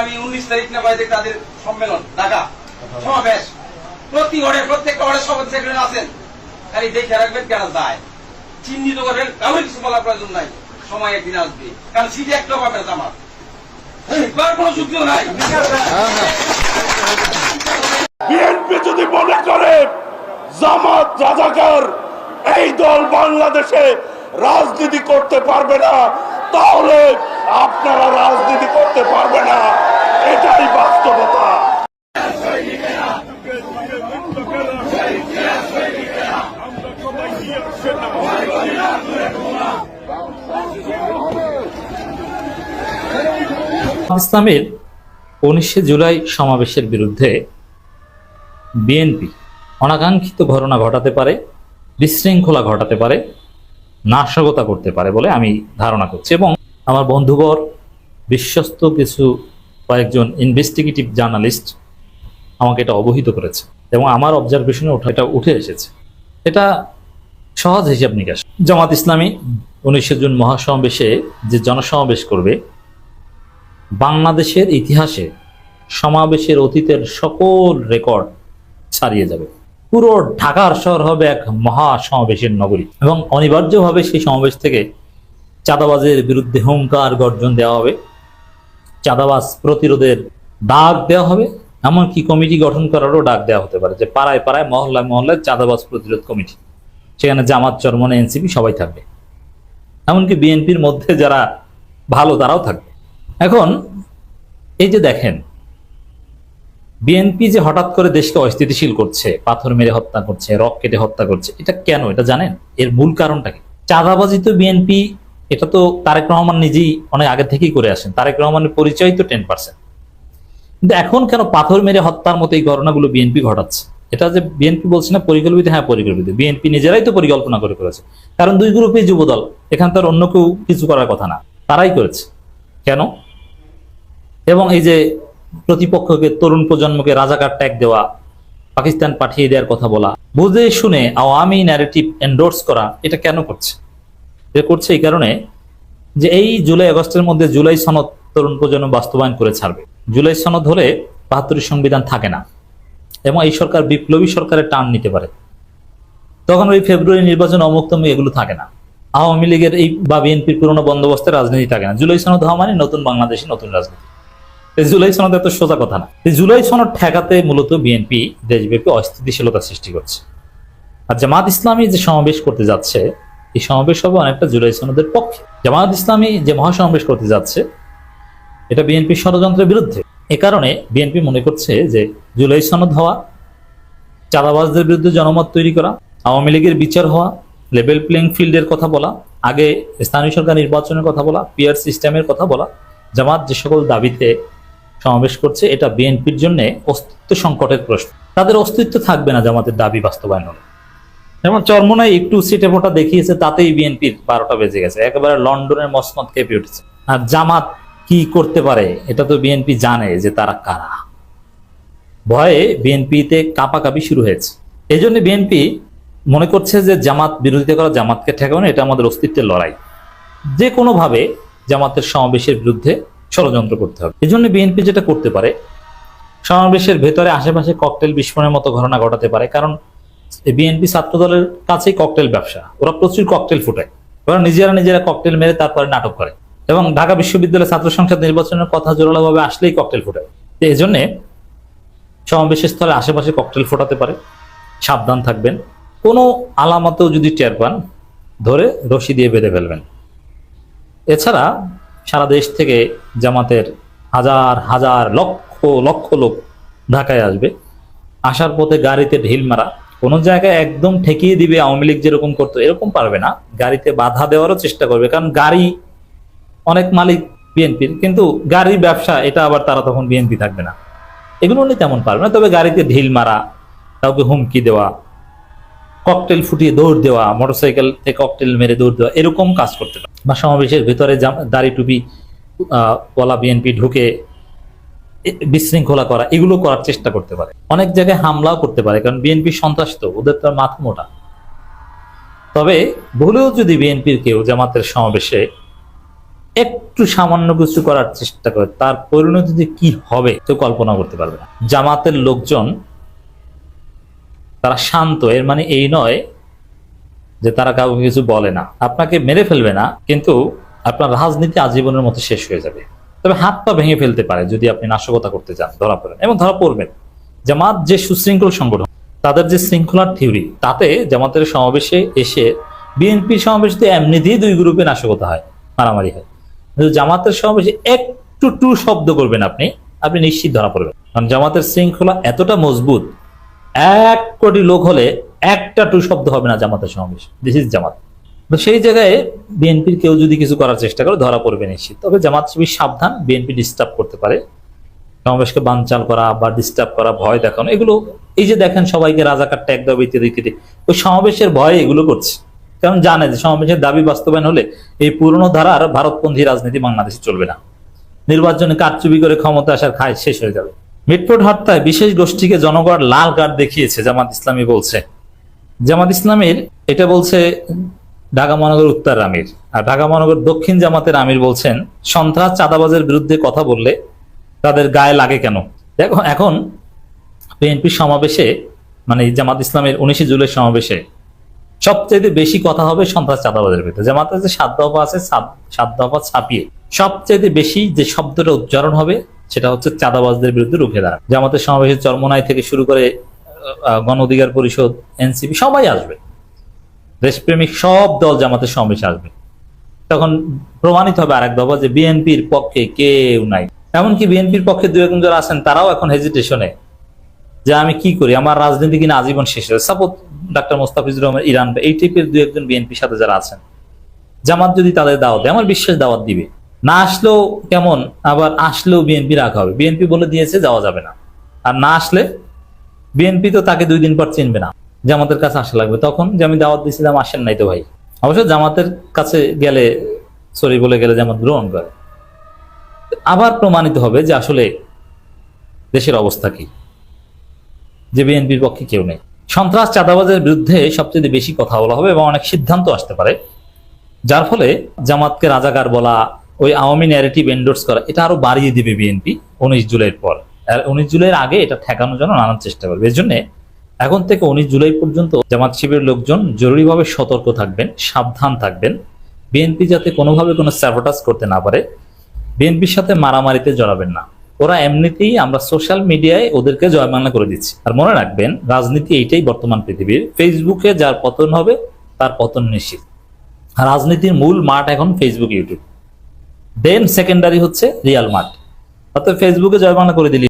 আগামী উনিশ তারিখ না বাইরে তাদের সম্মেলন, ঢাকা। সমাবেশ। প্রতি ঘরে প্রত্যেকটা ঘরে সভাপতি সেক্রেটারি আছেন। খালি দেখে রাখবেন কেন যায়। চিহ্নিত করবেন কাউকে কিছু বলার প্রয়োজন নাই। সময় একদিন আসবে। কারণ সিটে একটা পাবে না আমার। যদি মনে করে, জামাত, রাজাকার, এই দল বাংলাদেশে রাজনীতি করতে পারবে না, তাহলে আপনারা রাজনীতি করতে পারবে না। ইসলামের উনিশে জুলাই সমাবেশের বিরুদ্ধে বিএনপি অনাকাঙ্ক্ষিত ঘটনা ঘটাতে পারে, বিশৃঙ্খলা ঘটাতে পারে, নাশকতা করতে পারে বলে আমি ধারণা করছি এবং আমার বন্ধুবর, বিশ্বস্ত কিছু কয়েকজন ইনভেস্টিগেটিভ জার্নালিস্ট আমাকে এটা অবহিত করেছে এবং আমার অবজারভেশনে ওঠা এটা উঠে এসেছে। এটা সহজ হিসাব নিকাশ। জামাত ইসলামী উনিশে জুন মহাসমাবেশে যে জনসমাবেশ করবে বাংলাদেশের ইতিহাসে সমাবেশের অতীতের সকল রেকর্ড ছাড়িয়ে যাবে। পুরো ঢাকার শহর হবে এক মহা সমাবেশের নগরী এবং অনিবার্যভাবে সেই সমাবেশ থেকে চাঁদাবাজের বিরুদ্ধে হুঙ্কার গর্জন দেওয়া হবে। চাঁদাবাজ প্রতিরোধের ডাক দেওয়া হবে। এমনকি কমিটি গঠন করারও ডাক দেওয়া হতে পারে যে পাড়ায় পাড়ায়, মহল্লায় মহল্লায় চাঁদাবাজ প্রতিরোধ কমিটি, সেখানে জামাত চরমনে এনসিপি সবাই থাকবে। এমনকি বিএনপির মধ্যে যারা ভালো তারাও থাকবে। এখন, এই যে দেখেন, বিএনপি যে হঠাৎ করে দেশকে অস্থিতিশীল করছে, পাথর মেরে হত্যা করছে, রক কেটে হত্যা করছে, এটা কেন? এটা জানেন? এর মূল কারণটা কি? চাঁদাবাজি তো বিএনপি, এটা তো তারেক রহমান নিজেই অনেক আগে থেকেই করে আসেন। তারেক রহমানের পরিচয় তো টেন পার্সেন্ট। কিন্তু এখন কেন পাথর মেরে হত্যার মতো এই ঘটনাগুলো বিএনপি ঘটাচ্ছে? এটা যে বিএনপি বলছে না, পরিকল্পিত? হ্যাঁ পরিকল্পিত। বিএনপি নিজেরাই তো পরিকল্পনা করে করেছে কারণ দুই গ্রুপে যুবদল এখান তার অন্য কেউ কিছু করার কথা না। তারাই করেছে। কেন? এবং এই যে প্রতিপক্ষকে, তরুণ প্রজন্মকে রাজাকার ট্যাগ দেওয়া, পাকিস্তান পাঠিয়ে দেওয়ার কথা বলা, বুঝে শুনে আওয়ামী ন্যারেটিভ এন্ডোর্স করা, এটা কেন করছে? এটা করছে এই কারণে যে এই জুলাই আগস্টের মধ্যে জুলাই সনদ তরুণ প্রজন্ম বাস্তবায়ন করে ছাড়বে। জুলাই সনদ হলে বাহাত্তরের সংবিধান থাকে না এবং এই সরকার বিপ্লবী সরকারের টান নিতে পারে। তখন ওই ফেব্রুয়ারি নির্বাচন অমুক্তম এগুলো থাকে না। আওয়ামী লীগের এই বা বিএনপির পুরনো বন্দোবস্তের রাজনীতি থাকে না। জুলাই সনদ হওয়া মানে নতুন বাংলাদেশে নতুন রাজনীতি। জুলাই সনদ এত সোজা কথা না। জুলাই সনদ ঠেকাতে মূলত বিএনপি দেশব্যাপী অস্থিতিশীলতা সৃষ্টি করছে। আর জামাত ইসলামী যে সমাবেশ করতে যাচ্ছে, এই সমাবেশ হবে অনেকটা জুলাই সনদের পক্ষে। জামাত ইসলামী যে মহাসমাবেশ করতে যাচ্ছে, এটা বিএনপি ষড়যন্ত্রের বিরুদ্ধে। এ কারণে বিএনপি মনে করছে যে জুলাই সনদ হওয়া, চাঁদাবাজদের বিরুদ্ধে জনমত তৈরি করা, আওয়ামী লীগের বিচার হওয়া, লেভেল প্লেইং ফিল্ডের কথা বলা, আগে স্থানীয় সরকার নির্বাচনের কথা বলা, পিয়ার সিস্টেমের কথা বলা, জামাত যে সকল দাবিতে সমাবেশ করছে, এটা বিএনপির জন্য অস্তিত্ব সংকটের প্রশ্ন। তাদের অস্তিত্ব থাকবে না জামাতের দাবি বাস্তবায়ন হলে যেমন চরমনায় একটু সিটে ফোটা দেখিয়েছে, তাতেই বিএনপির বারোটা বেজে গেছে। একেবারে লন্ডনের মসমত কেঁপে উঠেছে। আর জামাত কি করতে পারে, এটা তো বিএনপি জানে যে তারা কারা। ভয়ে বিএনপিতে কাঁপাকাঁপি শুরু হয়েছে। এই জন্য বিএনপি মনে করছে যে জামাত বিরোধিতা করা জামাতকে ঠেকানো, এটা আমাদের অস্তিত্বের লড়াই। যে কোনোভাবে জামাতের সমাবেশের বিরুদ্ধে ষড়যন্ত্র করতে হবে। এই জন্য বিএনপি যেটা করতে পারে, সমাবেশের ভেতরে আশেপাশে ককটেল বিস্ফোরণের মতো ঘটনা ঘটাতে পারে, কারণ বিএনপি ছাত্র দলের কাছেই ককটেল ব্যবসা। ওরা প্রচুর ককটেল ফুটায়। ওরা নিজেরা নিজেরা ককটেল মেরে তারপরে নাটক করে। এবং ঢাকা বিশ্ববিদ্যালয়ের ছাত্র সংসদ নির্বাচনের কথা জোরালোভাবে আসলেই ককটেল ফুটায়। তো এই জন্যে সমাবেশের স্থলে আশেপাশে ককটেল ফোটাতে পারে। সাবধান থাকবেন। কোনো আলামতেও যদি টের পান, ধরে রশি দিয়ে বেঁধে ফেলবেন। এছাড়া সারা দেশ থেকে জামাতের হাজার হাজার, লক্ষ লক্ষ লোক ঢাকায় আসবে। আসার পথে গাড়িতে ঢিল মারা, কোনো জায়গায় একদম ঠেকিয়ে দিবে আওয়ামী লীগ যেরকম করতো, এরকম পারবে না। গাড়িতে বাধা দেওয়ারও চেষ্টা করবে, কারণ গাড়ি অনেক মালিক বিএনপির কিন্তু গাড়ি ব্যবসা, এটা আবার তারা তখন বিএনপি থাকবে না। এগুলো নিয়ে তেমন পারবে না, তবে গাড়িতে ঢিল মারা, কাউকে হুমকি দেওয়া ককটেল ফুটিয়ে দৌড় দেওয়া, মোটরসাইকেল থেকে ককটেল মেরে দৌড় দেওয়া, এরকম কাজ করতে পারে। বা সমাবেশের ভেতরে দাড়ি টুপি পলা বিএনপি ঢুকে বিশৃঙ্খলা করা, এগুলো করার চেষ্টা করতে পারে। অনেক জায়গায় হামলাও করতে পারে, কারণ বিএনপি সন্ত্রাস তো, ওদের তো মাথা মোটা। তবে ভুলেও যদি বিএনপির কেউ জামাতের সমাবেশে একটু সামান্য কিছু করার চেষ্টা করে, তার পরিণতি কি হবে, কেউ কল্পনা করতে পারবে না। জামাতের লোকজন তারা শান্ত, এর মানে এই নয় যে তারা কাউকে কিছু বলে না। আপনাকে মেরে ফেলবে না, কিন্তু আপনার রাজনীতি আজীবনের মতো শেষ হয়ে যাবে। তবে হাত পা ভেঙে ফেলতে পারে যদি আপনি নাশকতা করতে চান, ধরা পড়েন। এবং ধরা পড়বেন। জামাত যে সুশৃঙ্খল সংগঠন, তাদের যে শৃঙ্খলার থিওরি, তাতে জামাতের সমাবেশে এসে বিএনপির সমাবেশে তো এমনিতেই দুই গ্রুপে নাশকতা হয়, মারামারি হয়। কিন্তু জামাতের সমাবেশে একটু টু শব্দ করবেন আপনি আপনি নিশ্চিত ধরা পড়বেন। কারণ জামাতের শৃঙ্খলা এতটা মজবুত এক কোটি লোক হলে একটা টু শব্দ হবে না জামাতের সমাবেশ। This is Jamaat. তো সেই জায়গায় বিএনপির কেউ যদি কিছু করার চেষ্টা করে, ধরা পড়বে নিশ্চিত। তবে জামাত শিবির সাবধান, বিএনপি ডিস্টার্ব করতে পারে। সমাবেশকে বানচাল করা বা ডিস্টার্ব করা, ভয় দেখানো, এগুলো এই যে দেখেন সবাইকে রাজাকার ট্যাগ দেওয়া, ইত্যাদি ইত্যাদি, ওই সমাবেশের ভয়ে এগুলো করছে। কারণ জানে যে সমাবেশের দাবি বাস্তবায়ন হলে এই পুরনো ধারার ভারতপন্থী রাজনীতি বাংলাদেশে চলবে না। নির্বাচনে কারচুপি করে ক্ষমতা আসার খায় শেষ হয়ে যাবে। মিটফোর্ড হত্যায় বিশেষ গোষ্ঠীকে জনগণ লাল কার্ড দেখিয়েছে, জামাত ইসলামী বলছে। জামাত ইসলামের, এটা বলছে ঢাকা মহানগর উত্তর আমির। আর ঢাকা মহানগর দক্ষিণ জামাতের আমির বলছেন, সন্ত্রাস চাঁদাবাজের বিরুদ্ধে কথা বললে তাদের গায়ে লাগে কেন? দেখো, এখন বিএনপির সমাবেশে মানে জামাত ইসলামের উনিশে জুলাই সমাবেশে সবচেয়ে বেশি কথা হবে সন্ত্রাস চাঁদাবাজের ভিতরে জামাতের যে সাত দফা আছে, সাত দফা ছাপিয়ে। সবচেয়ে বেশি যে শব্দটা উচ্চারণ হবে সেটা হচ্ছে চাঁদাবাজদের বিরুদ্ধে রুখে দাঁড়ানো। জামাতের সমাবেশে চরমনাই থেকে শুরু করে গণ অধিকার পরিষদ, এনসিপি, সবাই আসবে। দেশপ্রেমিক সব দল জামাতের সমাবেশে আসবে। তখন প্রমাণিত হবে আরেক দফা যে বিএনপির পক্ষে কেউ নাই। এমনকি বিএনপির পক্ষে দু একজন যারা আছেন, তারাও এখন হেজিটেশনে যে আমি কি করি? আমার রাজনীতি কিনা আজীবন শেষ হয়ে suppose doctor Mostafizur Rahman Iran এই টাইপের দু একজন বিএনপির সাথে যারা আছেন, জামাত যদি তাদের দাওয়াত দেয়, আমার বিশ্বাস দাওয়াত দিবে। না আসলেও কেমন, আবার আসলেও বিএনপি রাখা হবে। বিএনপি বলে দিয়েছে, যাওয়া যাবে না। আর না আসলে বিএনপি তো তাকে দুই দিন পর চিনবে না। জামাতের কাছে আসা লাগবে। তখন যে আমি দাওয়াত দিয়েছিলাম, আসেন নাই তো ভাই। অবশ্য জামাতের কাছে গেলে, সরি বলে গেলে জামাত গ্রহণ করে। আবার প্রমাণিত হবে যে আসলে দেশের অবস্থা কি। যে বিএনপির পক্ষে কেউ নেই। সন্ত্রাস চাঁদাবাজের বিরুদ্ধে সবচেয়ে বেশি কথা বলা হবে এবং অনেক সিদ্ধান্ত আসতে পারে। যার ফলে জামাতকে রাজাকার বলা ওই আওয়ামী ন্যারেটিভ এন্ডোর্স করা। এটা আরও বাড়িয়ে দিবে বিএনপি উনিশ জুলাইয়ের পর। আর উনিশ জুলাইয়ের আগে এটা ঠেকানোর জন্য নানান চেষ্টা করবে। এর জন্য এখন থেকে উনিশ জুলাই পর্যন্ত জামাত শিবিরের লোকজন জরুরিভাবে সতর্ক থাকবেন, সাবধান থাকবেন। বিএনপি যাতে কোনোভাবে কোনো স্যাবোটাস করতে না পারে বিএনপির সাথে মারামারিতে জড়াবেন না। ওরা এমনিতেই আমরা সোশ্যাল মিডিয়ায় ওদেরকে জয়মান্না করে দিচ্ছি। আর মনে রাখবেন, রাজনীতি এইটাই বর্তমান পৃথিবীর। ফেসবুকে যার পতন হবে, তার পতন নিশ্চিত। রাজনীতির মূল মাঠ এখন ফেসবুক ইউটিউব দেন সেকেন্ডারি হচ্ছে রিয়াল মাঠ অর্থাৎ ফেসবুকে জয় বাংলা করে দিলি।